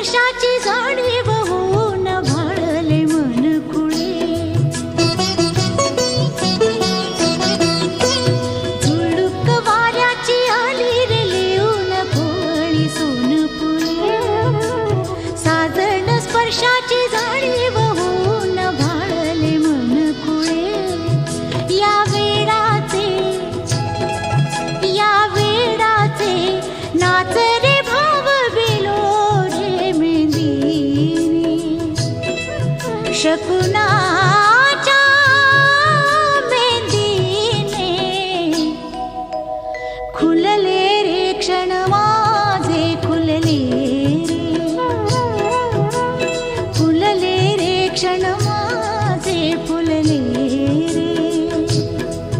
यशाची जोडी शकुना खुलले रे क्षण माझे खुलले रे खुलले रे क्षण